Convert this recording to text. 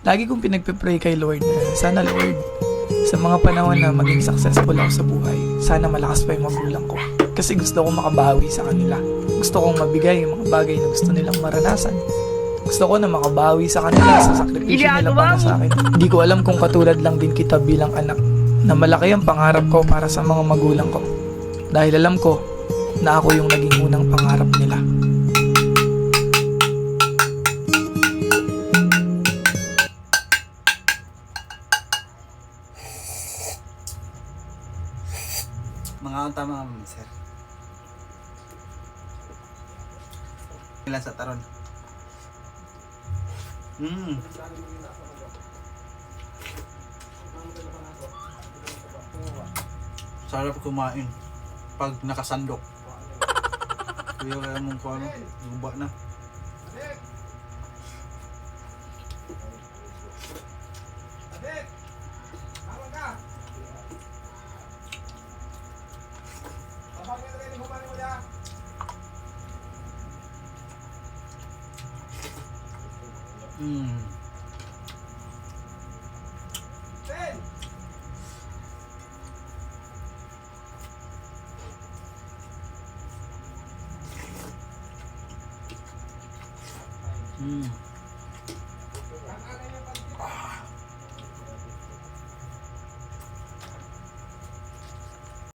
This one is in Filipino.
Lagi kong pinagpe-pray kay Lord na sana Lord, sa mga panahon na maging successful ako sa buhay, sana malakas pa yung magulang ko. Kasi gusto kong makabawi sa kanila. Gusto kong mabigay yung mga bagay na gusto nilang maranasan. Gusto ko na makabawi sa kanila sa sakripisyo nila para sa akin. Hindi ko alam kung katulad lang din kita bilang anak na malaki ang pangarap ko para sa mga magulang ko. Dahil alam ko na ako yung naging unang pangarap nila. Mga ang tama sir. Ilan sa taron? Hmm. Sarap kumain pag nakasandok. Kaya kaya mong ano, guba na. 嗯。对嗯。